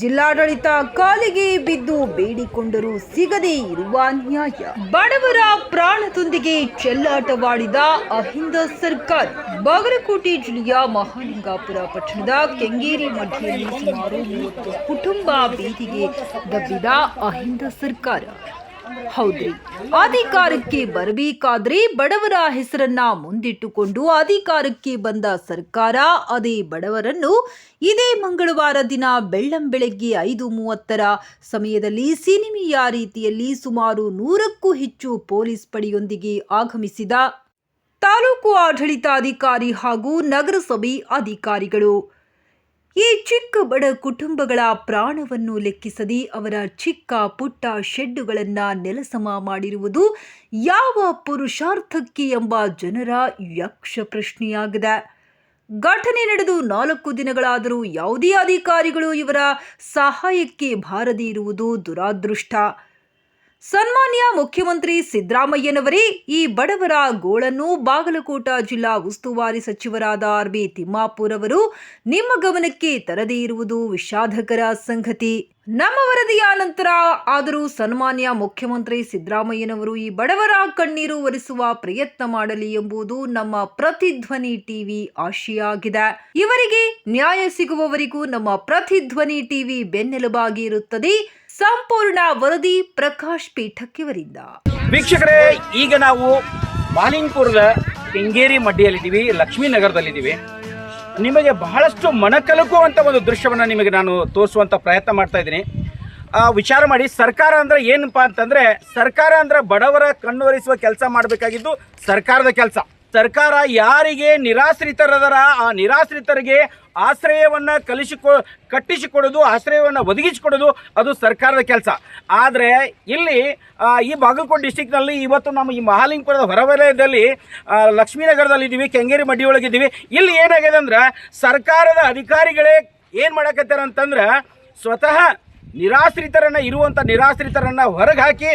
ಜಿಲ್ಲಾಡಳಿತ ಕಾಲಿಗೆ ಬಿದ್ದು ಬೇಡಿಕೊಂಡರೂ ಸಿಗದೇ ಇರುವ ನ್ಯಾಯ ಬಡವರ ಪ್ರಾಣದೊಂದಿಗೆ ಚೆಲ್ಲಾಟವಾಡಿದ ಅಹಿಂದ ಸರ್ಕಾರ. ಬಾಗಲಕೋಟೆ ಜಿಲ್ಲೆಯ ಮಹಾಲಿಂಗಾಪುರ ಪಟ್ಟಣದ ಕೆಂಗೇರಿ ಮಠದಲ್ಲಿ ಸುಮಾರು ಮೂವತ್ತು ಕುಟುಂಬ ಬೀದಿಗೆ ದಬ್ಬಿದ ಅಹಿಂದ ಸರ್ಕಾರ. ಹೌದ್ರಿ. ಅಧಿಕಾರಕ್ಕೆ ಬರಬೇಕಾದ್ರೆ ಬಡವರ ಹೆಸರನ್ನ ಮುಂದಿಟ್ಟುಕೊಂಡು ಅಧಿಕಾರಕ್ಕೆ ಬಂದ ಸರ್ಕಾರ, ಅದೇ ಬಡವರನ್ನು ಇದೇ ಮಂಗಳವಾರ ದಿನ ಬೆಳ್ಳಂಬೆಳಗ್ಗೆ ಐದು ಮೂವತ್ತರ ಸಮಯದಲ್ಲಿ ಸಿನಿಮೆಯ ರೀತಿಯಲ್ಲಿ ಸುಮಾರು ನೂರಕ್ಕೂ ಹೆಚ್ಚು ಪೊಲೀಸ್ ಪಡೆಯೊಂದಿಗೆ ಆಗಮಿಸಿದ ತಾಲೂಕು ಆಡಳಿತಾಧಿಕಾರಿ ಹಾಗೂ ನಗರಸಭೆ ಅಧಿಕಾರಿಗಳು. ಈ ಚಿಕ್ಕ ಬಡ ಕುಟುಂಬಗಳ ಪ್ರಾಣವನ್ನು ಲೆಕ್ಕಿಸದೆ ಅವರ ಚಿಕ್ಕ ಪುಟ್ಟ ಶೆಡ್ಡುಗಳನ್ನು ನೆಲಸಮ ಮಾಡಿರುವುದು ಯಾವ ಪುರುಷಾರ್ಥಕ್ಕೆ ಎಂಬ ಜನರ ಯಕ್ಷ ಪ್ರಶ್ನೆಯಾಗಿದೆ. ಘಟನೆ ನಡೆದು ನಾಲ್ಕು ದಿನಗಳಾದರೂ ಯಾವುದೇ ಅಧಿಕಾರಿಗಳು ಇವರ ಸಹಾಯಕ್ಕೆ ಬಾರದೇ ಇರುವುದು ದುರಾದೃಷ್ಟ. ಸನ್ಮಾನ್ಯ ಮುಖ್ಯಮಂತ್ರಿ ಸಿದ್ದರಾಮಯ್ಯನವರೇ, ಈ ಬಡವರ ಗೋಳನ್ನು ಬಾಗಲಕೋಟ ಜಿಲ್ಲಾ ಉಸ್ತುವಾರಿ ಸಚಿವರಾದ ಆರ್ ಬಿ ತಿಮ್ಮಾಪುರ್ ಅವರು ನಿಮ್ಮ ಗಮನಕ್ಕೆ ತರದೇ ಇರುವುದು ವಿಷಾದಕರ ಸಂಗತಿ. ನಮ್ಮ ವರದಿಯ ನಂತರ ಆದರೂ ಸನ್ಮಾನ್ಯ ಮುಖ್ಯಮಂತ್ರಿ ಸಿದ್ದರಾಮಯ್ಯನವರು ಈ ಬಡವರ ಕಣ್ಣೀರು ಒರೆಸುವ ಪ್ರಯತ್ನ ಮಾಡಲಿ ಎಂಬುದು ನಮ್ಮ ಪ್ರತಿಧ್ವನಿ ಟಿವಿ ಆಶೆಯಾಗಿದೆ. ಇವರಿಗೆ ನ್ಯಾಯ ಸಿಗುವವರೆಗೂ ನಮ್ಮ ಪ್ರತಿಧ್ವನಿ ಟಿವಿ ಬೆನ್ನೆಲುಬಾಗಿ ಇರುತ್ತದೆ. ಸಂಪೂರ್ಣ ವರದಿ ಪ್ರಕಾಶ್ ಪೀಠಕ್ಕಿವರಿಂದ ವೀಕ್ಷಕರೇ, ಈಗ ನಾವು ಮಾಲಿಂಗ್ಪುರದ ಕೆಂಗೇರಿ ಮಡ್ಡಿಯಲ್ಲಿದ್ದೀವಿ ಲಕ್ಷ್ಮೀನಗರದಲ್ಲಿದ್ದೀವಿ ನಿಮಗೆ ಬಹಳಷ್ಟು ಮನಕಲುಕುವಂಥ ಒಂದು ದೃಶ್ಯವನ್ನು ನಿಮಗೆ ನಾನು ತೋರಿಸುವಂಥ ಪ್ರಯತ್ನ ಮಾಡ್ತಾ ಇದ್ದೀನಿ. ವಿಚಾರ ಮಾಡಿ, ಸರ್ಕಾರ ಅಂದ್ರೆ ಏನಪ್ಪ ಅಂತಂದ್ರೆ, ಸರ್ಕಾರ ಅಂದ್ರೆ ಬಡವರ ಕಣ್ಣೊರೆಸುವ ಕೆಲಸ ಮಾಡಬೇಕಾಗಿದ್ದು ಸರ್ಕಾರದ ಕೆಲಸ. ಸರ್ಕಾರ ಯಾರಿಗೆ ನಿರಾಶ್ರಿತರದರ, ಆ ನಿರಾಶ್ರಿತರಿಗೆ ಆಶ್ರಯವನ್ನು ಕಲಿಸಿಕೊ, ಕಟ್ಟಿಸಿಕೊಡೋದು, ಆಶ್ರಯವನ್ನು ಒದಗಿಸಿಕೊಡೋದು ಅದು ಸರ್ಕಾರದ ಕೆಲಸ. ಆದರೆ ಇಲ್ಲಿ ಈ ಬಾಗಲಕೋಟೆ ಡಿಸ್ಟಿಕ್ನಲ್ಲಿ ಇವತ್ತು ನಮ್ಮ ಈ ಮಹಾಲಿಂಗಪುರದ ಹೊರವಲಯದಲ್ಲಿ ಲಕ್ಷ್ಮೀನಗರದಲ್ಲಿ ಇದ್ದೀವಿ ಕೆಂಗೇರಿ ಇದ್ದೀವಿ ಇಲ್ಲಿ ಏನಾಗಿದೆ ಅಂದ್ರೆ ಸರ್ಕಾರದ ಅಧಿಕಾರಿಗಳೇ ಏನು ಮಾಡಕತ್ತಾರ ಅಂತಂದ್ರೆ ಸ್ವತಃ ನಿರಾಶ್ರಿತರನ್ನ ಇರುವಂಥ ನಿರಾಶ್ರಿತರನ್ನ ಹೊರಗೆ ಹಾಕಿ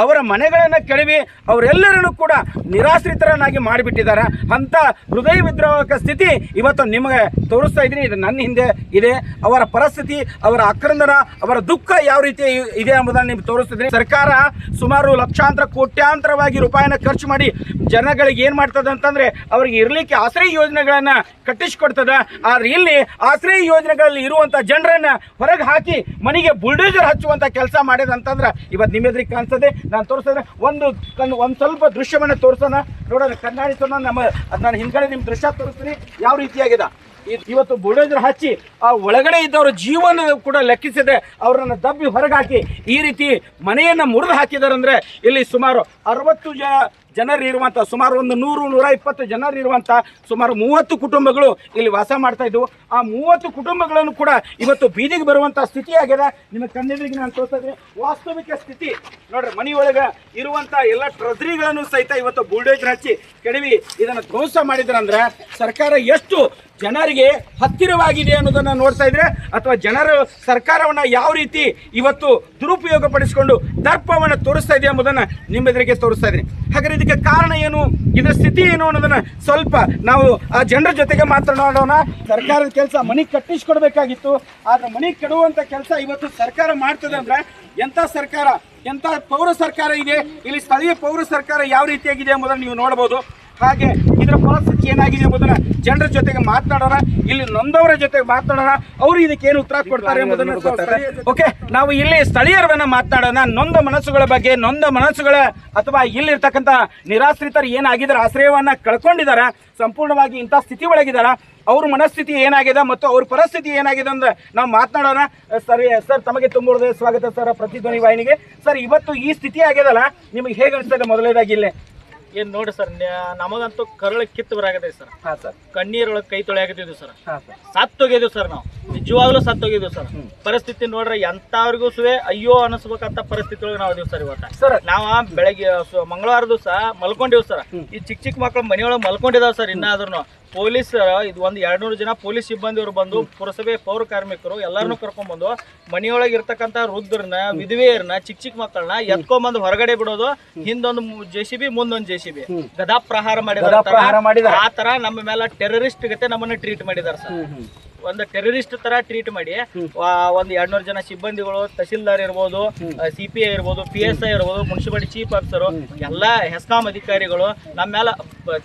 ಅವರ ಮನೆಗಳನ್ನು ಕೆಡವಿ ಅವರೆಲ್ಲರನ್ನು ಕೂಡ ನಿರಾಶ್ರಿತರನ್ನಾಗಿ ಮಾಡಿಬಿಟ್ಟಿದ್ದಾರೆ. ಅಂಥ ಹೃದಯ ವಿದ್ರೋಹಕ ಸ್ಥಿತಿ ಇವತ್ತು ನಿಮಗೆ ತೋರಿಸ್ತಾ ಇದ್ದೀನಿ. ಇದು ನನ್ನ ಹಿಂದೆ ಇದೆ. ಅವರ ಪರಿಸ್ಥಿತಿ, ಅವರ ಆಕ್ರಂದನ, ಅವರ ದುಃಖ ಯಾವ ರೀತಿ ಇದೆ ಎಂಬುದನ್ನು ನಿಮ್ಗೆ ತೋರಿಸ್ತಿದ್ದೀನಿ ಸರ್ಕಾರ ಸುಮಾರು ಲಕ್ಷಾಂತರ, ಕೋಟ್ಯಾಂತರವಾಗಿ ರೂಪಾಯಿನ ಖರ್ಚು ಮಾಡಿ ಜನಗಳಿಗೆ ಏನು ಮಾಡ್ತದೆ ಅಂತಂದ್ರೆ ಅವರಿಗೆ ಇರಲಿಕ್ಕೆ ಆಶ್ರಯ ಯೋಜನೆಗಳನ್ನ ಕಟ್ಟಿಸಿಕೊಡ್ತದೆ. ಆದ್ರೆ ಇಲ್ಲಿ ಆಶ್ರಯ ಯೋಜನೆಗಳಲ್ಲಿ ಇರುವಂತ ಜನರನ್ನ ಹೊರಗೆ ಹಾಕಿ ಮನೆಗೆ ಬುಲ್ಡೋಜರ್ ಹಚ್ಚುವಂತ ಕೆಲಸ ಮಾಡಿದೆ ಅಂತಂದ್ರೆ ಇವತ್ತು ನಿಮ್ಮ ಎದುರಿಗೆ ಕಾಣಿಸ್ತದೆ. ನಾನು ತೋರಿಸಿದ್ರೆ ಒಂದು ಕಣ್ಣು, ಒಂದು ಸ್ವಲ್ಪ ದೃಶ್ಯವನ್ನು ತೋರಿಸೋಣ. ನೋಡೋಣ ಕನ್ನಡಿ ಸೋಣ ನಮ್ಮ, ನಾನು ಹಿಂದ್ಗಡೆ ನಿಮ್ಮ ದೃಶ್ಯ ತೋರಿಸ್ತೀನಿ. ಯಾವ ರೀತಿಯಾಗಿದೆ? ಇವತ್ತು ಬುಲ್ಡೇಜರ್ ಹಚ್ಚಿ ಆ ಒಳಗಡೆ ಇದ್ದವರ ಜೀವನ ಕೂಡ ಲೆಕ್ಕಿಸಿದೆ ಅವರನ್ನು ದಬ್ಬಿ ಹೊರಗಾಕಿ ಈ ರೀತಿ ಮನೆಯನ್ನ ಮುರಿದು ಹಾಕಿದಾರಂದ್ರೆ ಇಲ್ಲಿ ಸುಮಾರು ಅರವತ್ತು ಜ ಜನರು ಇರುವಂತ ಸುಮಾರು ಒಂದು ನೂರು ನೂರ ಇಪ್ಪತ್ತು ಜನರು ಇರುವಂತ ಸುಮಾರು ಮೂವತ್ತು ಕುಟುಂಬಗಳು ಇಲ್ಲಿ ವಾಸ ಮಾಡ್ತಾ ಇದ್ವು ಆ ಮೂವತ್ತು ಕುಟುಂಬಗಳನ್ನು ಕೂಡ ಇವತ್ತು ಬೀದಿಗೆ ಬರುವಂತ ಸ್ಥಿತಿ ಆಗ್ಯದ ನಿಮ್ಮ ಕಣ್ಣೆದುರಿಗೆ ನಾನು ತೋರಿಸಿದ್ರೆ ವಾಸ್ತವಿಕ ಸ್ಥಿತಿ. ನೋಡ್ರಿ ಮನೆಯೊಳಗೆ ಇರುವಂತ ಎಲ್ಲ ಟ್ರಜರಿಗಳನ್ನು ಸಹಿತ ಇವತ್ತು ಬುಲ್ಡೇಜ್ ಹಚ್ಚಿ ಕೆಡವಿ ಇದನ್ನು ಧ್ವಂಸ ಮಾಡಿದ್ರಂದ್ರೆ ಸರ್ಕಾರ ಎಷ್ಟು ಜನರಿಗೆ ಹತ್ತಿರವಾಗಿದೆ ಅನ್ನೋದನ್ನು ನೋಡ್ತಾ ಇದ್ರೆ ಅಥವಾ ಜನರು ಸರ್ಕಾರವನ್ನು ಯಾವ ರೀತಿ ಇವತ್ತು ದುರುಪಯೋಗ ಪಡಿಸಿಕೊಂಡು ದರ್ಪವನ್ನು ತೋರಿಸ್ತಾ ಇದೆ ಎಂಬುದನ್ನು ನಿಮ್ಮೆದುರಿಗೆ ತೋರಿಸ್ತಾ ಇದ್ದೀನಿ. ಹಾಗಾದ್ರೆ ಇದಕ್ಕೆ ಕಾರಣ ಏನು? ಇದರ ಸ್ಥಿತಿ ಏನು ಅನ್ನೋದನ್ನು ಸ್ವಲ್ಪ ನಾವು ಆ ಜನರ ಜೊತೆಗೆ ಮಾತನಾಡೋಣ. ಸರ್ಕಾರದ ಕೆಲಸ ಮನೆ ಕಟ್ಟಿಸ್ಕೊಡ್ಬೇಕಾಗಿತ್ತು. ಆದ್ರೆ ಮನೆ ಕೆಡುವಂತ ಕೆಲಸ ಇವತ್ತು ಸರ್ಕಾರ ಮಾಡ್ತದೆ ಅಂದ್ರೆ ಎಂತ ಸರ್ಕಾರ? ಎಂತ ಪೌರ ಸರ್ಕಾರ ಇದೆ? ಇಲ್ಲಿ ಸ್ಥಳೀಯ ಪೌರ ಸರ್ಕಾರ ಯಾವ ರೀತಿಯಾಗಿದೆ ಎಂಬುದನ್ನು ನೀವು ನೋಡಬಹುದು ಹಾಗೆ ಇದರ ಪರಿಸ್ಥಿತಿ ಏನಾಗಿದೆ ಎಂಬುದನ್ನು ಜನರ ಜೊತೆಗೆ ಮಾತನಾಡೋಣ ಇಲ್ಲಿ ನೊಂದವರ ಜೊತೆಗೆ ಮಾತನಾಡೋಣ ಅವರು ಇದಕ್ಕೆ ಏನು ಉತ್ತರ ಕೊಡ್ತಾರೆ ಎಂಬುದನ್ನು ಓಕೆ ನಾವು ಇಲ್ಲಿ ಸ್ಥಳೀಯರನ್ನ ಮಾತನಾಡೋಣ ನೊಂದ ಮನಸ್ಸುಗಳ ಬಗ್ಗೆ ನೊಂದ ಮನಸ್ಸುಗಳ ಅಥವಾ ಇಲ್ಲಿರ್ತಕ್ಕಂಥ ನಿರಾಶ್ರಿತರು ಏನಾಗಿದ್ದಾರೆ ಆಶ್ರಯವನ್ನ ಕಳ್ಕೊಂಡಿದ್ದಾರೆ ಸಂಪೂರ್ಣವಾಗಿ ಇಂಥ ಸ್ಥಿತಿ ಒಳಗಿದಾರ ಅವ್ರ ಮನಸ್ಥಿತಿ ಏನಾಗಿದೆ ಮತ್ತು ಅವ್ರ ಪರಿಸ್ಥಿತಿ ಏನಾಗಿದೆ ಅಂತ ನಾವು ಮಾತನಾಡೋಣ. ಸರ್ ಸರ್ ತಮಗೆ ತುಂಬ ಸ್ವಾಗತ ಸರ್ ಪ್ರತಿಧ್ವನಿ ವಾಹಿನಿಗೆ. ಸರ್ ಇವತ್ತು ಈ ಸ್ಥಿತಿ ಆಗ್ಯದಲ್ಲ ನಿಮಗೆ ಹೇಗೆ ಅನಿಸ್ತದೆ ಮೊದಲೇದಾಗಿ ಇಲ್ಲೇ? ಏನ್ ನೋಡಿ ಸರ್ ನಮಗಂತೂ ಕರಳ ಕಿತ್ತು ಬರಾಗದೆ ಸರ್. ಹಾಂ ಸರ್. ಕಣ್ಣೀರೊಳಗೆ ಕೈ ತೊಳೆಯಾಗತ್ತಿದ್ವಿ ಸರ್. ಹಾಂ ಸರ್. ಸತ್ತೋಗಿದ್ವಿ ಸರ್ ನಾವು. ನಿಜವಾಗ್ಲೂ ಸತ್ತೋಗಿದ್ವಿ ಸರ್. ಪರಿಸ್ಥಿತಿ ನೋಡ್ರೆ ಎಂತವ್ರಿಗೂ ಸುವೆ ಅಯ್ಯೋ ಅನಿಸ್ಬೇಕಂತ ಪರಿಸ್ಥಿತಿ ಒಳಗೆ ನಾವು ಅದೀವಿ ಸರ್ ಇವತ್ತ. ಸರ್ ನಾವ ಬೆಳಗ್ಗೆ ಮಂಗಳವಾರ ದಿವಸ ಮಲ್ಕೊಂಡಿವ್ ಸರ್. ಈ ಚಿಕ್ಕ ಚಿಕ್ಕ ಮಕ್ಳು ಮನೆಯೊಳಗೆ ಮಲ್ಕೊಂಡಿದಾವ ಸರ್ ಇನ್ನಾದ್ರೂ ಪೊಲೀಸ್ ಇದು ಒಂದು ಎರಡ್ ನೂರು ಜನ ಪೊಲೀಸ್ ಸಿಬ್ಬಂದಿಯವರು ಬಂದು ಪುರಸಭೆ ಪೌರ ಕಾರ್ಮಿಕರು ಎಲ್ಲರನ್ನೂ ಕರ್ಕೊಂಡ್ ಬಂದು ಮನೆಯೊಳಗೆ ಇರ್ತಕ್ಕಂತ ವೃದ್ಧರನ್ನ ವಿಧವೆಯರನ್ನ ಚಿಕ್ಕ ಚಿಕ್ಕ ಮಕ್ಕಳನ್ನ ಎತ್ಕೊಂಡ್ಬಂದು ಹೊರಗಡೆ ಬಿಡೋದು ಹಿಂದೊಂದು ಜೆ ಸಿ ಬಿ ಮುಂದೊಂದು ಜೆ ಸಿ ಬಿ ಗದಾ ಪ್ರಹಾರ ಮಾಡಿದ. ಮಾಡಿದಾರೆ. ಆ ತರ ನಮ್ಮ ಮೇಲೆ ಟೆರರಿಸ್ಟ್ ಗತೆ ನಮ್ಮನ್ನ ಟ್ರೀಟ್ ಮಾಡಿದಾರೆ ಸರ್. ಒಂದು ಟೆರರಿಸ್ಟ್ ತರ ಟ್ರೀಟ್ ಮಾಡಿ ಒಂದು ಎರಡ್ನೂರು ಜನ ಸಿಬ್ಬಂದಿಗಳು ತಹಸೀಲ್ದಾರ್ ಇರ್ಬೋದು ಸಿ ಪಿ ಐ ಇರ್ಬೋದು ಪಿ ಎಸ್ ಐ ಇರ್ಬೋದು ಮುನ್ಸಿಪಾಲಿಟಿ ಚೀಫ್ ಆಫೀಸರ್ ಎಲ್ಲಾ ಹೆಸ್ಕಾಂ ಅಧಿಕಾರಿಗಳು ನಮ್ಮ ಮೇಲೆ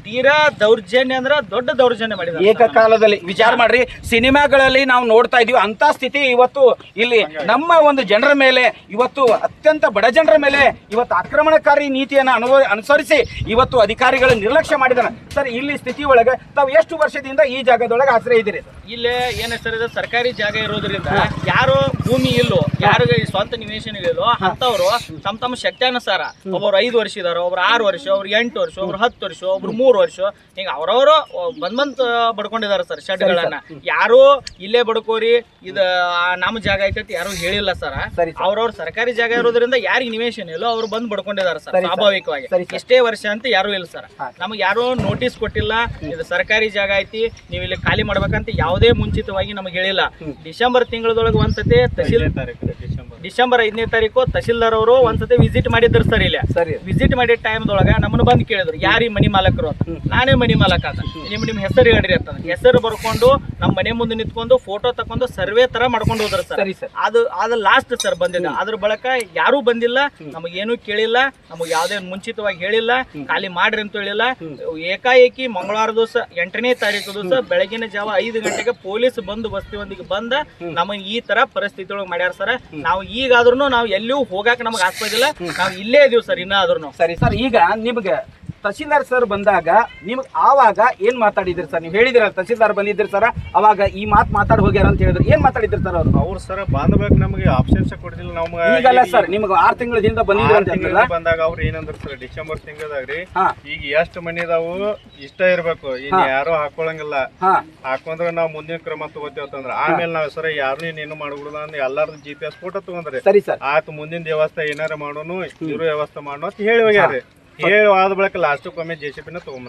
ತೀರಾ ದೌರ್ಜನ್ಯ ಅಂದ್ರ ದೊಡ್ಡ ದೌರ್ಜನ್ಯ ಮಾಡಿದ್ದಾರೆ ಏಕಕಾಲದಲ್ಲಿ ವಿಚಾರ ಮಾಡ್ರಿ ಸಿನಿಮಾಗಳಲ್ಲಿ ನಾವು ನೋಡ್ತಾ ಇದೀವಿ ಅಂತ ಸ್ಥಿತಿ ಇವತ್ತು ಇಲ್ಲಿ ನಮ್ಮ ಒಂದು ಜನರ ಮೇಲೆ ಇವತ್ತು ಅತ್ಯಂತ ಬಡ ಜನರ ಮೇಲೆ ಇವತ್ತು ಆಕ್ರಮಣಕಾರಿ ನೀತಿಯನ್ನು ಅನು ಅನುಸರಿಸಿ ಇವತ್ತು ಅಧಿಕಾರಿಗಳು ನಿರ್ಲಕ್ಷ್ಯ ಮಾಡಿದಾರೆ ಸರ್ ಇಲ್ಲಿ ಸ್ಥಿತಿ ಒಳಗೆ ತಾವು ಎಷ್ಟು ವರ್ಷದಿಂದ ಈ ಜಾಗದೊಳಗೆ ಆಶ್ರಯ ಇದ್ದೀರಿ? ಇಲ್ಲೇ ಏನ್ ಹೆಸರಿದೆ ಸರ್ಕಾರಿ ಜಾಗ ಇರೋದ್ರಿಂದ ಯಾರು ಭೂಮಿ ಇಲ್ಲೋ ಯಾರಿಗೆ ಸ್ವಂತ ನಿವೇಶನ ಇಲ್ಲೋ ಅಂತವ್ರು ತಮ್ಮ ತಮ್ಮ ಶಕ್ತ್ಯಾನುಸಾರ ಒಬ್ಬರು ಐದು ವರ್ಷ ಇದಾರ ಒಬ್ರು ಆರು ವರ್ಷ ಒಬ್ರು ಎಂಟು ವರ್ಷ ಒಬ್ರು ಹತ್ತು ವರ್ಷ ಒಬ್ರು ಮೂರು ವರ್ಷ ಹಿಂಗ ಅವ್ರವ್ರು ಬಂದ್ ಬಂದ್ ಬಡ್ಕೊಂಡಿದಾರ ಸರ್ ಶೆಡ್ಗಳನ್ನ. ಯಾರು ಇಲ್ಲೇ ಬಡ್ಕೋರಿ ಇದ ನಮ್ಮ ಜಾಗ ಐತಿ ಯಾರು ಹೇಳಿಲ್ಲ ಸರ್. ಅವ್ರವ್ರ ಸರ್ಕಾರಿ ಜಾಗ ಇರೋದ್ರಿಂದ ಯಾರಿಗೆ ನಿವೇಶನ ಇಲ್ಲೋ ಅವ್ರು ಬಂದ್ ಬಡ್ಕೊಂಡಿದಾರ ಸರ್ ಸ್ವಾಭಾವಿಕವಾಗಿ. ಇಷ್ಟೇ ವರ್ಷ ಅಂತ ಯಾರು ಇಲ್ಲ ಸರ್. ನಮ್ಗೆ ಯಾರು ನೋಟಿಸ್ ಕೊಟ್ಟಿಲ್ಲ ಇದು ಸರ್ಕಾರಿ ಜಾಗ ಐತಿ ನೀವು ಇಲ್ಲಿ ಖಾಲಿ ಮಾಡ್ಬೇಕಂತ ಯಾವುದೇ ಮುಂಚಿತವಾಗಿ ನಮಗೆ ಹೇಳಿಲ್ಲ. ಡಿಸೆಂಬರ್ ತಿಂಗಳದೊಳಗೆ ಒಂದ್ಸತಿ ತಹಸೀಲ್ ಡಿಸೆಂಬರ್ ಐದನೇ ತಾರೀಕು ತಹಸೀಲ್ದಾರ್ ಅವರು ಒಂದ್ಸತಿ ವಿಸಿಟ್ ಮಾಡಿದ್ರು ಸರ್ ಇಲ್ಲ. ಸರಿ. ವಿಸಿಟ್ ಮಾಡಿದ ಟೈಮ್ದೊಳಗ ನಮ್ಮನ್ನ ಬಂದು ಕೇಳಿದ್ರು ಯಾರೀ ಮನಿ ಮಾಲಕರು? ಅಂತ. ನಾನೇ ಮನಿ ಮಾಲಕ ಅಂತ. ನಿಮ್ ನಿಮ್ ಹೆಸರು ಹೇಳ್ರಿ ಅಂತ. ಹೆಸರು ಬರ್ಕೊಂಡು ನಮ್ಮ ಮನೆ ಮುಂದೆ ನಿಂತ್ಕೊಂಡು ಫೋಟೋ ತಕೊಂಡು ಸರ್ವೆ ತರ ಮಾಡ್ಕೊಂಡು ಹೋದ್ರ ಸರ್. ಅದು ಅದು ಲಾಸ್ಟ್ ಸರ್ ಬಂದಿದ್ದ. ಅದ್ರ ಬಳಕ ಯಾರು ಬಂದಿಲ್ಲ. ನಮಗೇನು ಕೇಳಿಲ್ಲ. ನಮಗೆ ಯಾವ್ದೇ ಮುಂಚಿತವಾಗಿ ಹೇಳಿಲ್ಲ. ಖಾಲಿ ಮಾಡ್ರಿ ಅಂತ ಹೇಳಿಲ್ಲ. ಏಕಾಏಕಿ ಮಂಗಳವಾರ ದಿವಸ ಎಂಟನೇ ತಾರೀಕು ದಿವಸ ಬೆಳಗಿನ ಜಾವ ಐದು ಗಂಟೆಗೆ ಪೊಲೀಸ್ ಬಂದು ಬಸ್ತಿಯೊಂದಿಗೆ ಬಂದ ನಮಗೆ ಈ ತರ ಪರಿಸ್ಥಿತಿ ಒಳಗೆ ಮಾಡ್ಯಾರ ಸರ್. ನಾವು ಈಗಾದ್ರೂ ನಾವು ಎಲ್ಲಿಯೂ ಹೋಗಾಕ ನಮಗೆ ಇದಿಲ್ಲ ನಾವು ಇಲ್ಲೇ ಇದೀವಿ ಸರ್ ಇನ್ನಾದ್ರೂ ಸರಿ ಸರ್ ಈಗ ನಿಮ್ಗೆ ತಹಸೀಲ್ದಾರ್ ಸರ್ ಬಂದಾಗ ನಿಮ್ಗೆ ಆವಾಗ ಏನ್ ಮಾತಾಡಿದ್ರಿ ಸರ್ ನೀವು ಹೇಳಿದಿರ ತಹಸೀಲ್ದಾರ್ ಬಂದಿದ್ರಿ ಸರ್ ಅವಾಗ ಈ ಮಾತು ಮಾತಾಡಿ ಹೋಗ್ಯಾರ ಅಂತ ಹೇಳಿದ್ರು. ಏನು ಮಾತಾಡಿದ್ರಿ ಸರ್ ಅವರು? ಅವ್ರು ಸರ್ ಬಾಂಧವ್ಯಕ್ಕೆ ನಮಗೆ ಆಪ್ಷನ್ಸ್ ಕೊಡ್ತಿಲ್ಲ ನಮ್ಗೆ ಈಗಲ್ಲ ಸರ್ ನಿಮ್ಗೆ ಆರು ತಿಂಗಳಿಂದ ಬಂದಿದ್ರು ಅಂತ ಹೇಳಿದ್ರಲ್ಲ. ಬಂದಾಗ ಅವ್ರು ಏನಂದ್ರು ಸರ್ ಡಿಸೆಂಬರ್ ತಿಂಗಳದಾಗ್ರಿ ಹಾ. ಈಗ ಎಷ್ಟು ಮನೆ ಇದಾವು ಇಷ್ಟ ಇರಬೇಕು. ಇನ್ನು ಯಾರು ಹಾಕೊಳಂಗಿಲ್ಲ. ಹಾಕೊಂಡ್ರೆ ನಾವು ಮುಂದಿನ ಕ್ರಮ ತಗೋತೇವ್ ಅಂತಂದ್ರ. ಆಮೇಲೆ ನಾವ್ ಸರ್ ಯಾರು ಏನು ಮಾಡ್ಬಿಡುದ ಅಂದ್ರೆ ಎಲ್ಲಾರು ಜಿ ಪಿ ಎಸ್ ಫೋಟೋ ತಗೊಂಡ್ರಿ. ಸರಿ ಸರ್ ಆತ ಮುಂದಿನ ವ್ಯವಸ್ಥೆ ಏನಾರ ಮಾಡೋನು ಇವರು ವ್ಯವಸ್ಥೆ ಮಾಡೋ ಅಂತ ಹೇಳಿ ಹೋಗ್ಯಾರಿ ಹೇಳಿ ಆದ ಬಳಿಕ ಜೆ ಸಿ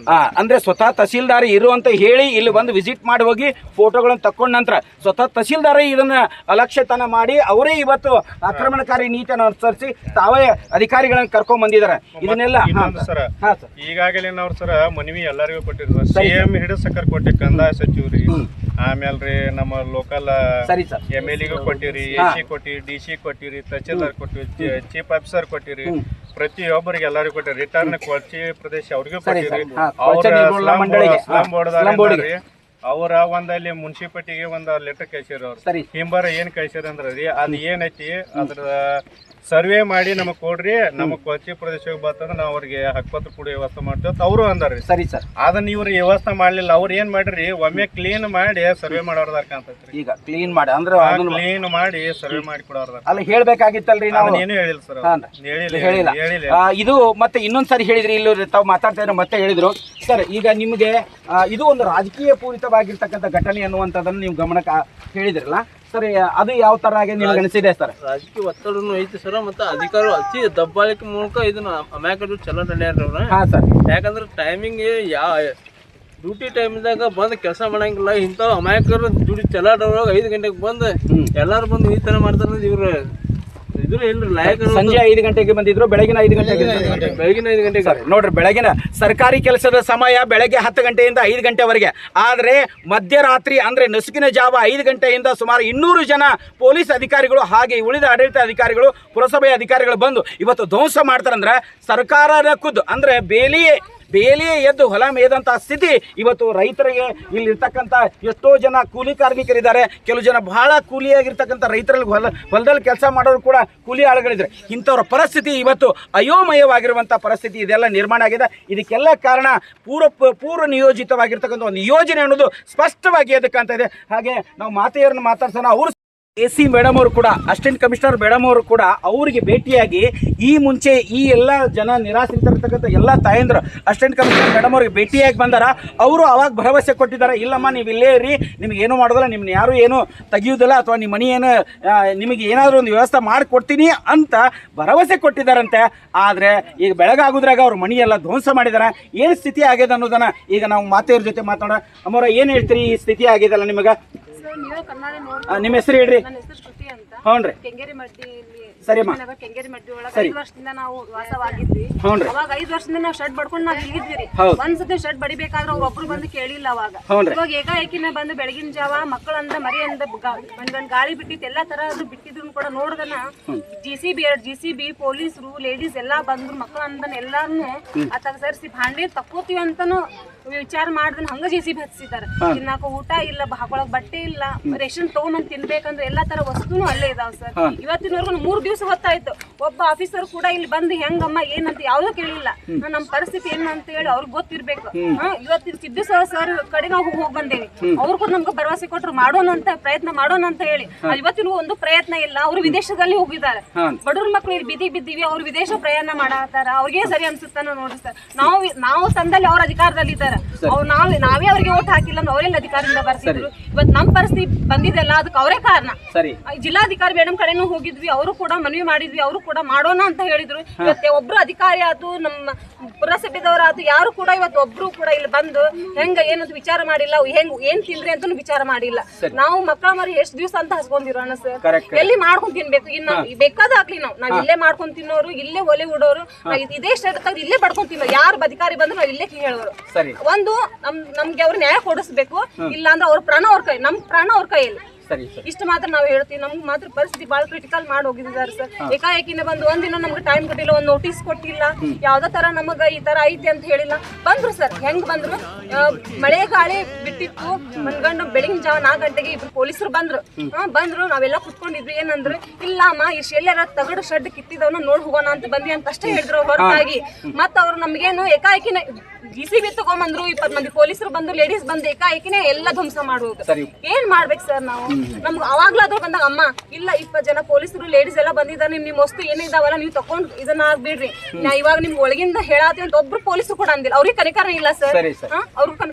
ಆ, ಅಂದ್ರೆ ಸ್ವತಃ ತಹಸೀಲ್ದಾರ್ ಇರು ಅಂತ ಹೇಳಿ ಇಲ್ಲಿ ಬಂದು ವಿಸಿಟ್ ಮಾಡಿ ಹೋಗಿ ಫೋಟೋಗಳನ್ನು ತಕೊಂಡ ನಂತರ ಸ್ವತಃ ತಹಸೀಲ್ದಾರೇ ಇದನ್ನ ಅಲಕ್ಷ್ಯತನ ಮಾಡಿ ಅವರೇ ಇವತ್ತು ಆಕ್ರಮಣಕಾರಿ ನೀತಿಯನ್ನು ಅನುಸರಿಸಿ ತಾವೇ ಅಧಿಕಾರಿಗಳನ್ನ ಕರ್ಕೊಂಡ್ ಬಂದಿದ್ದಾರೆ. ಇದನ್ನೆಲ್ಲ ಹಾ, ಇನ್ನೊಂದು ಸರ್ ಹಾ ಸರ್. ಈಗಾಗಲೇ ನಾವ್ ಸರ್ ಮನವಿ ಎಲ್ಲರಿಗೂ ಕೊಟ್ಟಿದ್ವಿ. ಸಿಎಂ ಹಿಡಿದ ಸಕ್ಕರ್ ಕೊಟ್ಟಿ ಕಂದಾಯ ಸಚಿವರಿ. ಆಮೇಲೆ ರೀ ನಮ್ಮ ಲೋಕಲ್ ಸರಿ ಸರ್. ಎಂ ಎಲ್ ಎಗೂ ಕೊಟ್ಟಿರಿ ಎ ಸಿ ಕೊಟ್ಟಿರಿ ಡಿ ಸಿ ಕೊಟ್ಟಿರಿ ತಹಸೀಲ್ದಾರ್ ಕೊಟ್ಟಿರಿ ಚೀಫ್ ಆಫೀಸರ್ ಕೊಟ್ಟಿರಿ ಪ್ರತಿಯೊಬ್ಬರಿಗೆ ಎಲ್ಲರಿಗೂ ಕೊಟ್ಟಿರಿ. ರಿಟರ್ನ್ ಕೊಚ್ಚಿ ಪ್ರದೇಶ ಅವ್ರಿಗೂ ಕೊಟ್ಟಿರಿ. ಅವ್ರ. ಅವರ ಒಂದಲ್ಲಿ ಮುನ್ಸಿಪಾಲ್ಟಿಗೆ ಒಂದ್ ಲೆಟರ್ ಕಳ್ಸಿರ ಅವ್ರು. ಹಿಂಬಾರ ಏನ್ ಕಳ್ಸಿರ ಅಂದ್ರ ರೀ ಅದ್ ಏನೈತಿ ಅದ್ರ ಸರ್ವೆ ಮಾಡಿ ನಮಗ್ ಕೊಡ್ರಿ ನಮಗ್ ಕೊಚ್ಚಿ ಪ್ರದೇಶಕ್ಕೆ ಬರ್ತಂದ್ರೆ ನಾವು ಅವ್ರಿಗೆ ಹಕ್ಪತ್ರ ಕೂಡ ವ್ಯವಸ್ಥೆ ಮಾಡ್ತೇವೆ ಅವರು ಅಂದಾರ್ರಿ ಸರಿ ಸರ್. ಅದನ್ನ ಇವ್ರು ವ್ಯವಸ್ಥೆ ಮಾಡ್ಲಿಲ್ಲ ಅವ್ರು ಏನ್ ಮಾಡ್ರಿ ಒಮ್ಮೆ ಕ್ಲೀನ್ ಮಾಡಿ ಸರ್ವೆ ಮಾಡೋರ್ದಾರ ಕಾಣ್ತೈತ್ರಿ ಈಗ ಕ್ಲೀನ್ ಮಾಡಿ ಅಂದ್ರೆ ಕ್ಲೀನ್ ಮಾಡಿ ಸರ್ವೆ ಮಾಡಿ ಕೊಡೋರ್ದಾರ ಅಲ್ಲ ಹೇಳ್ಬೇಕಾಗಿತ್ತಲ್ರಿ ನಾವು? ಅದನ್ನ ಏನು ಹೇಳಿಲ್ಲ ಸರ್. ಹೇಳಿಲ್ಲ ಹೇಳಿಲ್ಲ. ಹೇಳಿಲ್ಲ. ಇದು ಮತ್ತೆ ಇನ್ನೊಂದ್ ಸಾರಿ ಹೇಳಿದ್ರಿ ಇಲ್ಲಿ ತಾವು ಮಾತಾಡ್ತಾ ಇದ್ರೆ ಮತ್ತೆ ಹೇಳಿದ್ರು. ಸರ್ ಈಗ ನಿಮಗೆ ಇದು ಒಂದು ರಾಜಕೀಯ ಪೂರಿತವಾಗಿರ್ತಕ್ಕಂಥ ಘಟನೆ ಅನ್ನುವಂಥದ್ದನ್ನು ನೀವು ಗಮನಕ್ಕೆ ಹೇಳಿದ್ರಲ್ಲ? ಸರ್ ಅದು ಯಾವ ತರ ಆಗಿ ನಿಮ್ಗೆ ಅನಿಸಿದೆ ಸರ್? ರಾಜಕೀಯ ಒತ್ತಡನು ಐತಿ ಸರ್ ಮತ್ತೆ ಅಧಿಕಾರ ಅತಿ ದಬ್ಬಾಳಿಕೆ ಮೂಲಕ ಇದನ್ನ ಅಮ್ಯಾಕಡು ಚಲೋ ನಡೆಯಾರ ಹಾ ಸರ್. ಯಾಕಂದ್ರೆ ಟೈಮಿಂಗ್ ಯಾ ಡ್ಯೂಟಿ ಟೈಮ್ದಾಗ ಬಂದು ಕೆಲಸ ಮಾಡಂಗಿಲ್ಲ ಇಂಥ ಅಮಾಯಕರು ಡ್ಯೂಟಿ ಚಲಾಡೋವಾಗ ಐದು ಗಂಟೆಗೆ ಬಂದು ಎಲ್ಲಾರು ಬಂದು ಈ ತರ ಮಾಡ್ತಾರೆ ಇವ್ರು ಇದ್ರ ಲಾಯಕ ಸಂಜೆ ಐದು ಗಂಟೆಗೆ ಬಂದಿದ್ರು ಬೆಳಗಿನ ಐದು ಗಂಟೆಗೆ. ಬೆಳಗಿನ ಐದು ಗಂಟೆಗೆ. ಸರ್ ನೋಡ್ರಿ ಬೆಳಗಿನ ಸರ್ಕಾರಿ ಕೆಲಸದ ಸಮಯ ಬೆಳಗ್ಗೆ ಹತ್ತು ಗಂಟೆಯಿಂದ ಐದು ಗಂಟೆವರೆಗೆ. ಆದರೆ ಮಧ್ಯರಾತ್ರಿ ಅಂದ್ರೆ ನಸುಕಿನ ಜಾವ ಐದು ಗಂಟೆಯಿಂದ ಸುಮಾರು ಇನ್ನೂರು ಜನ ಪೊಲೀಸ್ ಅಧಿಕಾರಿಗಳು ಹಾಗೆ ಉಳಿದ ಆಡಳಿತ ಅಧಿಕಾರಿಗಳು ಪುರಸಭೆ ಅಧಿಕಾರಿಗಳು ಬಂದು ಇವತ್ತು ಧ್ವಂಸ ಮಾಡ್ತಾರಂದ್ರೆ ಸರ್ಕಾರದ ಖುದ್ದು. ಅಂದ್ರೆ ಬೇಲಿಯೇ ಬೇಲಿಯೇ ಎದ್ದು ಹೊಲ ಮೇದಂತ ಸ್ಥಿತಿ. ಇವತ್ತು ರೈತರಿಗೆ ಇಲ್ಲಿರ್ತಕ್ಕಂಥ ಎಷ್ಟೋ ಜನ ಕೂಲಿ ಕಾರ್ಮಿಕರಿದ್ದಾರೆ. ಕೆಲವು ಜನ ಬಹಳ ಕೂಲಿಯಾಗಿರ್ತಕ್ಕಂಥ ರೈತರಲ್ಲಿ ಹೊಲ ಹೊಲದಲ್ಲಿ ಕೆಲಸ ಮಾಡೋರು ಕೂಡ ಕೂಲಿ ಆಳುಗಳಿದ್ದಾರೆ. ಇಂಥವ್ರ ಪರಿಸ್ಥಿತಿ ಇವತ್ತು ಅಯೋಮಯವಾಗಿರುವಂಥ ಪರಿಸ್ಥಿತಿ ಇದೆಲ್ಲ ನಿರ್ಮಾಣ ಆಗಿದೆ. ಇದಕ್ಕೆಲ್ಲ ಕಾರಣ ಪೂರ್ವ ಪೂರ್ವ ನಿಯೋಜಿತವಾಗಿರ್ತಕ್ಕಂಥ ಒಂದು ಯೋಜನೆ ಅನ್ನೋದು ಸ್ಪಷ್ಟವಾಗಿ ಕಾಣ್ತಾ ಇದೆ. ಹಾಗೆ ನಾವು ಮಾತೆಯರನ್ನು ಮಾತಾಡ್ಸೋಣ. ಅವರು ಎ ಸಿ ಮೇಡಮ್ ಅವರು ಕೂಡ, ಅಸಿಸ್ಟೆಂಟ್ ಕಮಿಷನರ್ ಮೇಡಮ್ ಅವರು ಕೂಡ ಅವರಿಗೆ ಭೇಟಿಯಾಗಿ ಈ ಮುಂಚೆ ಈ ಎಲ್ಲ ಜನ ನಿರಾಶ್ರಿತರಿರ್ತಕ್ಕಂಥ ಎಲ್ಲ ತಾಯಂದ್ರು ಅಸಿಸ್ಟೆಂಟ್ ಕಮಿಷನರ್ ಮೇಡಮ್ ಅವ್ರಿಗೆ ಭೇಟಿಯಾಗಿ ಬಂದಾರ. ಅವರು ಅವಾಗ ಭರವಸೆ ಕೊಟ್ಟಿದ್ದಾರೆ, ಇಲ್ಲಮ್ಮ ನೀವು ಇಲ್ಲೇ ಇರಿ, ನಿಮ್ಗೆ ಏನು ಮಾಡೋದಿಲ್ಲ ನಿಮ್ಮನ್ನ ಯಾರು ಏನು ತೆಗಿಯೋದಿಲ್ಲ ಅಥವಾ ನಿಮ್ಮ ಮನಿ ಏನು ನಿಮಗೆ ಏನಾದರೂ ಒಂದು ವ್ಯವಸ್ಥೆ ಮಾಡಿಕೊಡ್ತೀನಿ ಅಂತ ಭರವಸೆ ಕೊಟ್ಟಿದ್ದಾರಂತೆ. ಆದರೆ ಈಗ ಬೆಳಗಾಗೋದ್ರಾಗ ಅವ್ರ ಮನಿ ಎಲ್ಲ ಧ್ವಂಸ ಮಾಡಿದ್ದಾರೆ ಏನು ಸ್ಥಿತಿ ಆಗ್ಯದ ಅನ್ನೋದನ್ನ ಈಗ ನಾವು ಮಾತೆಯವ್ರ ಜೊತೆ ಮಾತಾಡೋಣ. ಅಮ್ಮವ್ರ, ಏನು ಹೇಳ್ತೀರಿ ಈ ಸ್ಥಿತಿ ಆಗಿದೆಲ್ಲ ನಿಮಗೆ? ನಿಮ್ಮ ಹೆಸರು ಹೇಳ್ರಿ. ನನ್ನ ಹೆಸರು ಶ್ರುತಿ ಅಂತ. ಕೆಂಗೇರಿ ಮಡ್ಡಿ ಸರಿಯಮ್ಮ. ನಗರ ಕೆಂಗೇರಿ ಮಡ್ಡಿ ಒಳಗೆ ಐದು ವರ್ಷದಿಂದ ನಾವು ವಾಸವಾಗಿದ್ವಿ. ಹ್ಞೂನ್ರಿ. ಅವಾಗ ಐದು ವರ್ಷದಿಂದ ನಾವು ಶರ್ಟ್ ಬಡ್ಕೊಂಡು ನಾವು ಇಲ್ಲಿದ್ವಿ ರೀ ಹೌದು. ಒಂದ್ಸತಿ ಶರ್ಟ್ ಬಡಿಬೇಕಾದ್ರೆ ಅವ್ರು ಒಬ್ರು ಬಂದು ಕೇಳಿಲ್ಲ ಅವಾಗ. ಹ್ಞೂನ್ರಿ. ಇವಾಗ ಏಕಾಏಕಿನ ಬಂದು ಬೆಳಗಿನ ಜಾವ ಮಕ್ಕಳಂದ ಮರಿ ಅಂದ ಒಂದ್ ಗಾಳಿ ಬಿಟ್ಟಿತ್ತು. ಎಲ್ಲಾ ತರ ಅದು ಬಿಟ್ಟಿದ್ರು ಕೂಡ ನೋಡ್ದನ G C B G C B ಪೊಲೀಸರು ಲೇಡೀಸ್ ಎಲ್ಲಾ ಬಂದ್ರು ಮಕ್ಕಳಂದನ ಎಲ್ಲಾರ್ನು ಆತಾಗ ಸರಿಸಿ ಭಾಂಡೆ ತಕ್ಕೋತೀವಿ ಅಂತಾನು ವಿಚಾರ ಮಾಡಿದ್ರೆ ಹಂಗ ಜೆ ಸಿ ಬಿ ಹಚ್ಚಿದಾರ ತಿನ್ನಾಕ ಊಟ ಇಲ್ಲ ಹಾಕೊಳಕ್ ಬಟ್ಟೆ ಇಲ್ಲ ರೇಷನ್ ತಗೊಂಡ್ ತಿನ್ಬೇಕಂದ್ರೆ ಎಲ್ಲಾ ತರ ವಸ್ತುನು ಅಲ್ಲೇ ಇದಾವ ಸರ್. ಇವತ್ತಿನವರೆಗೂ ಮೂರ್ ದಿವಸ ಹೊತ್ತಾಯ್ತು. ಒಬ್ಬ ಆಫೀಸರ್ ಕೂಡ ಇಲ್ಲಿ ಬಂದು ಹೆಂಗಮ್ಮ ಏನಂತ ಯಾವ್ದು ಕೇಳಿಲ್ಲ. ನಮ್ ಪರಿಸ್ಥಿತಿ ಏನ್ ಅಂತ ಹೇಳಿ ಅವ್ರಿಗೆ ಗೊತ್ತಿರ್ಬೇಕು. ಹಾ, ಇವತ್ತಿನ ಸಿದ್ದು ಸರ್ ಸರ್ ಕಡೆ ನಾವು ಹೋಗಿ ಬಂದೇವಿ. ಅವ್ರು ಕೂಡ ನಮ್ಗೆ ಭರವಸೆ ಕೊಟ್ಟರು ಮಾಡೋಣ ಅಂತ ಪ್ರಯತ್ನ ಮಾಡೋಣ ಅಂತ ಹೇಳಿ. ಇವತ್ತಿನ ಒಂದು ಪ್ರಯತ್ನ ಇಲ್ಲ. ಅವ್ರು ವಿದೇಶದಲ್ಲಿ ಹೋಗಿದ್ದಾರೆ. ಬಡವ್ರ ಮಕ್ಳು ಇಲ್ಲಿ ಬಿದ್ದಿ ಬಿದ್ದೀವಿ ಅವ್ರು ವಿದೇಶ ಪ್ರಯಾಣ ಮಾಡತ್ತಾರ ಅವ್ರಿಗೆ ಸರಿ ಅನ್ಸುತ್ತಾನ ನೋಡ್ರಿ ಸರ್. ನಾವು ನಾವು ತಂದಲ್ಲಿ ಅವ್ರ ಅಧಿಕಾರದಲ್ಲಿ ಇದ್ದಾರೆ ಅವ್ರು ನಾವ್ ನಾವೇ ಅವ್ರಿಗೆ ಓಟ್ ಹಾಕಿಲ್ಲ ಅಂದ್ರೆ ಅವರೆಲ್ಲ ಅಧಿಕಾರದಿಂದ ಬರ್ತಿದ್ರು. ಇವತ್ತು ನಮ್ಮ ಪರಿಸ್ಥಿತಿ ಬಂದಿದೆಲ್ಲ ಅದಕ್ಕೆ ಅವರೇ ಕಾರಣ. ಜಿಲ್ಲಾಧಿಕಾರಿ ಮೇಡಮ್ ಕಡೆನೂ ಹೋಗಿದ್ವಿ ಅವರು ಕೂಡ ಮನವಿ ಮಾಡಿದ್ವಿ ಅವರು ಕೂಡ ಮಾಡೋಣ ಅಂತ ಹೇಳಿದ್ರು. ಇವತ್ತೆ ಒಬ್ರು ಅಧಿಕಾರಿ ಆತು ನಮ್ಮ ಪುರಸಭೆದವರಾದ್ರು ಯಾರು ಕೂಡ ಇವತ್ತು ಒಬ್ರು ಕೂಡ ಇಲ್ಲಿ ಬಂದು ಹೆಂಗ ಏನಂತ ವಿಚಾರ ಮಾಡಿಲ್ಲ ಹೆಂಗ್ ಏನ್ ತಿಂದ್ರಿ ಅಂತ ವಿಚಾರ ಮಾಡಿಲ್ಲ. ನಾವು ಮಕ್ಕಳ ಮರಿ ಎಷ್ಟ್ ದಿವಸ ಅಂತ ಹಸ್ಕೊಂಡಿರೋಣ ಸರ್. ಎಲ್ಲಿ ಮಾಡ್ಕೊಂಡ್ ತಿನ್ಬೇಕು? ಇನ್ನ ಬೇಕಾದಾಗ್ಲಿ ನಾವು. ನಾವ್ ಇಲ್ಲೇ ಮಾಡ್ಕೊಂಡ್ ತಿನ್ನೋರು ಇಲ್ಲೇ ಒಲೆ ಉಡೋರು ಇದ್- ಸ್ಟೇಟ್ ಇಲ್ಲೇ ಬಡ್ಕೊಂಡ್ ತಿನ್ನೋ ಯಾರು ಅಧಿಕಾರಿ ಬಂದ್ರು ನಾವ್ ಇಲ್ಲೇ ಹೇಳೋರು ಒಂದು ನಮ್ ನಮ್ಗೆ ಅವ್ರ ನ್ಯಾಯ ಕೊಡಿಸ್ಬೇಕು. ಇಲ್ಲ ಅಂದ್ರೆ ಅವ್ರ ಪ್ರಾಣ ಅವ್ರ ಕೈ ನಮ್ ಪ್ರಾಣ ಅವ್ರ ಕೈಯಲ್ಲಿ. ಇಷ್ಟು ಮಾತ್ರ ನಾವು ಹೇಳ್ತೀವಿ. ನಮ್ಗೆ ಮಾತ್ರ ಪರಿಸ್ಥಿತಿ ಬಹಳ ಕ್ರಿಟಿಕಲ್ ಮಾಡಿ ಹೋಗಿದ್ದಾರೆ ಸರ್. ಏಕಾಏಕಿನ ಬಂದು ಒಂದಿನ ನಮ್ಗೆ ಟೈಮ್ ಕೊಟ್ಟಿಲ್ಲ ಒಂದು ನೋಟಿಸ್ ಕೊಟ್ಟಿಲ್ಲ. ಯಾವ್ದೋ ತರ ನಮಗ ಈ ತರ ಐತಿ ಅಂತ ಹೇಳಿಲ್ಲ. ಬಂದ್ರು ಸರ್ ಹೆಂಗ್ ಬಂದ್ರು? ಮಳೆ ಗಾಳಿ ಬಿಟ್ಟಿತ್ತು. ಮನ್ಗಂಡು ಬೆಳಗಿನ ಜಾವ ನಾಲ್ಕು ಗಂಟೆಗೆ ಇಬ್ರು ಪೊಲೀಸರು ಬಂದ್ರು. ಹಾ, ಬಂದ್ರು. ನಾವೆಲ್ಲ ಕುತ್ಕೊಂಡಿದ್ವಿ. ಏನಂದ್ರು? ಇಲ್ಲ ಅಮ್ಮ ಇಷ್ಟು ಎಲ್ಲಾರ ತಗಡು ಶೆಡ್ ಕಿತ್ತಿದವನು ನೋಡ್ ಹೋಗೋಣ ಅಂತ ಬಂದ್ವಿ ಅಂತ ಅಷ್ಟೇ ಹೇಳಿದ್ರು ಹೊರತಾಗಿ. ಮತ್ತ ಅವ್ರು ನಮ್ಗೇನು ಏಕಾಏಕಿನ ಬಿಸಿ ಸಿ ಬಿ ತಗೊಂಬಂದ್ರು. ಇಪ್ಪತ್ ಮಂದಿ ಪೊಲೀಸರು ಬಂದ್ರು ಲೇಡೀಸ್ ಬಂದು ಏಕಾಏಕಿನೇ ಎಲ್ಲ ಧ್ವಂಸ ಮಾಡುವುದು. ಏನ್ ಮಾಡ್ಬೇಕು ಸರ್ ನಾವು? ನಮ್ಗೆ ಅವಾಗ್ಲಾದ್ರೂ ಬಂದಾಗ ಅಮ್ಮ ಇಲ್ಲ ಇಪ್ಪತ್ ಜನ ಪೊಲೀಸರು ಲೇಡೀಸ್ ಎಲ್ಲ ಬಂದಿದ್ದಾರೆ ನಿಮ್ ನಿಮ್ಮ ವಸ್ತು ಏನಿದಾವಲ್ಲ ನೀವು ತಕೊಂಡ್ ಇದನ್ನ ಆಗ್ಬಿಡ್ರಿ ನಾ ಇವಾಗ ನಿಮ್ಗೆ ಒಳಗಿಂದ ಹೇಳಾತಿ ಅಂತ ಒಬ್ರು ಪೊಲೀಸರು ಕೂಡ ಅಂದಿಲ್ಲ. ಅವ್ರಿಗೆ ಕನಿಕರ ಇಲ್ಲ ಸರ್. ಸರ್.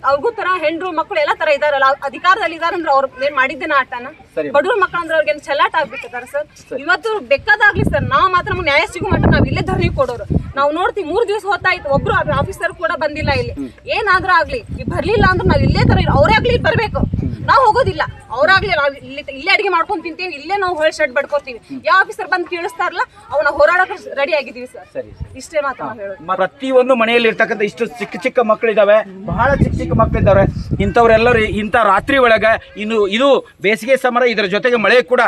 ಅವ್ರಿಗೂ ತರ ಹೆಂಡ್ರು ಮಕ್ಕಳು ಎಲ್ಲ ತರ ಇದಾರಲ್ಲ. ಅಧಿಕಾರದಲ್ಲಿ ಇದಾರಂದ್ರೆ ಅವ್ರ ಏನ್ ಮಾಡಿದ್ದೇನ ಆಟನ. ಬಡವ್ರ ಮಕ್ಕಳು ಅಂದ್ರೆ ಅವ್ರಿಗೆ ಚಲಾಟ ಆಗ್ಬಿಟ್ಟಿದ್ದಾರೆ ಸರ್? ಇವತ್ತು ಬೆಕ್ಕದಾಗ್ಲಿ ಸರ್ ನಾವು ಮಾತ್ರ ನಮ್ಗೆ ನ್ಯಾಯ ಸಿಗೋ ಮಟ್ಟ ನಾವ್ ಇಲ್ಲೇ ಧರಣಿ ಕೊಡೋರು. ನಾವು ನೋಡ್ತೀವಿ ಮೂರ್ ದಿವಸ ಹೊತ್ತಾಯ್ತು ಒಬ್ರು ಆಫೀಸರ್ ಕೂಡ ಬಂದಿಲ್ಲ ಇಲ್ಲಿ. ಏನಾದ್ರೂ ಆಗ್ಲಿ ಈ ಬರ್ಲಿಲ್ಲ ಅಂದ್ರೆ ನಾವ್ ಇಲ್ಲೇ ತರ ಅವರೇ ಆಗ್ಲಿ ಬರ್ಬೇಕು. ನಾವ್ ಹೋಗೋದಿಲ್ಲ. ಅವ್ರಾಗ್ಲಿ ನಾವ್ ಇಲ್ಲಿ ಇಲ್ಲೇ ಅಡಿಗೆ ಮಾಡ್ಕೊಂಡು ತಿಂತೀವಿ ಇಲ್ಲೇ ನಾವು ಹೊಳೆ ಶೆಡ್ ಬಡ್ಕೋತೀವಿ. ಯಾವ ಆಫೀಸರ್ ಬಂದು ಕೇಳಿಸ್ತಾರಲ್ಲ ಅವನ ಹೋರಾಡಕ್ಕೆ ರೆಡಿ ಆಗಿದೀವಿ ಸರ್ ಇಷ್ಟೇ ಮಾತ್ರ ನಾವು ಹೇಳೋದು. ಪ್ರತಿಯೊಂದು ಮನೆಯಲ್ಲಿ ಇರ್ತಕ್ಕಂಥ ಇಷ್ಟು ಚಿಕ್ಕ ಚಿಕ್ಕ ಮಕ್ಕಳಿದಾವೆ ಬಹಳ ಚಿಕ್ಕ ಚಿಕ್ಕ ಮಕ್ಕಳಿದ್ದಾವೆ ಇಂಥವರೆಲ್ಲರೂ ಇಂಥ ರಾತ್ರಿ ಒಳಗೆ ಇನ್ನು ಇದು ಬೇಸಿಗೆ ಸಮರ ಇದರ ಜೊತೆಗೆ ಮಳೆ ಕೂಡ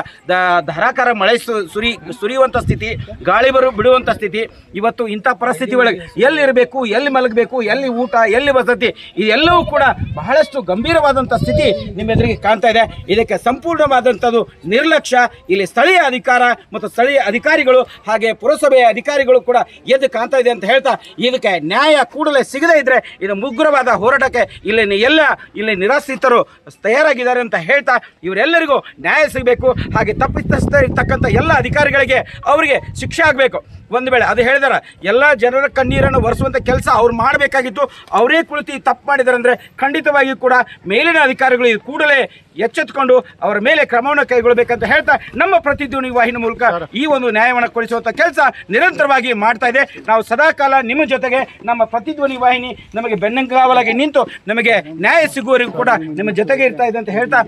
ಧಾರಾಕಾರ ಮಳೆ ಸುರಿ ಸುರಿಯುವಂಥ ಸ್ಥಿತಿ ಗಾಳಿ ಬರು ಬಿಡುವಂಥ ಸ್ಥಿತಿ. ಇವತ್ತು ಇಂಥ ಪರಿಸ್ಥಿತಿ ಒಳಗೆ ಎಲ್ಲಿರಬೇಕು ಎಲ್ಲಿ ಮಲಗಬೇಕು ಎಲ್ಲಿ ಊಟ ಎಲ್ಲಿ ವಸತಿ ಇದೆಲ್ಲವೂ ಕೂಡ ಬಹಳಷ್ಟು ಗಂಭೀರವಾದಂಥ ಸ್ಥಿತಿ ನಿಮ್ಮ ಎದುರಿಗೆ ಕಾಣ್ತಾ ಇದೆ. ಇದಕ್ಕೆ ಸಂಪೂರ್ಣವಾದಂಥದ್ದು ನಿರ್ಲಕ್ಷ್ಯ. ಇಲ್ಲಿ ಸ್ಥಳೀಯ ಅಧಿಕಾರ ಮತ್ತು ಸ್ಥಳೀಯ ಅಧಿಕಾರಿಗಳು ಹಾಗೆ ಪುರಸಭೆಯ ಅಧಿಕಾರಿಗಳು ಕೂಡ ಎದ್ದು ಕಾಣ್ತಾ ಇದೆ ಅಂತ ಹೇಳ್ತಾ, ಇದಕ್ಕೆ ನ್ಯಾಯ ಕೂಡಲೇ ಸಿಗದೇ ಇದ್ದರೆ ಇದು ಮುಗ್ರವಾದ ಹೋರಾಟಕ್ಕೆ ಇಲ್ಲಿ ಎಲ್ಲ, ಇಲ್ಲಿ ನಿರಾಶ್ರಿತರು ತಯಾರಾಗಿದ್ದಾರೆ ಅಂತ ಹೇಳ್ತಾ, ಇವರೆಲ್ಲರಿಗೂ ನ್ಯಾಯ ಸಿಗಬೇಕು. ಹಾಗೆ ತಪ್ಪಿತಸ್ಥರಿರ್ತಕ್ಕಂಥ ಎಲ್ಲ ಅಧಿಕಾರಿಗಳಿಗೆ ಅವರಿಗೆ ಶಿಕ್ಷೆ ಆಗಬೇಕು. ಒಂದು ವೇಳೆ ಅದು ಹೇಳಿದಾರ ಎಲ್ಲ ಜನರ ಕಣ್ಣೀರನ್ನು ಒರೆಸುವಂಥ ಕೆಲಸ ಅವ್ರು ಮಾಡಬೇಕಾಗಿತ್ತು ಅವರೇ ಕುಳಿತು ತಪ್ಪು ಮಾಡಿದಾರೆ ಅಂದರೆ ಖಂಡಿತವಾಗಿ ಕೂಡ ಮೇಲಿನ ಅಧಿಕಾರಿಗಳು ಕೂಡಲೇ ಎಚ್ಚೆತ್ತುಕೊಂಡು ಅವರ ಮೇಲೆ ಕ್ರಮವನ್ನು ಕೈಗೊಳ್ಳಬೇಕಂತ ಹೇಳ್ತಾ ನಮ್ಮ ಪ್ರತಿಧ್ವನಿ ವಾಹಿನಿ ಮೂಲಕ ಈ ಒಂದು ನ್ಯಾಯವನ್ನು ಕೊಡಿಸುವಂಥ ಕೆಲಸ ನಿರಂತರವಾಗಿ ಮಾಡ್ತಾ ಇದೆ. ನಾವು ಸದಾಕಾಲ ನಿಮ್ಮ ಜೊತೆಗೆ ನಮ್ಮ ಪ್ರತಿಧ್ವನಿ ವಾಹಿನಿ ನಮಗೆ ಬೆನ್ನಂಗಾವಲಾಗಿ ನಿಂತು ನಮಗೆ ನ್ಯಾಯ ಸಿಗುವವರಿಗೂ ಕೂಡ ನಿಮ್ಮ ಜೊತೆಗೆ ಇರ್ತಾ ಇದೆ ಅಂತ ಹೇಳ್ತಾ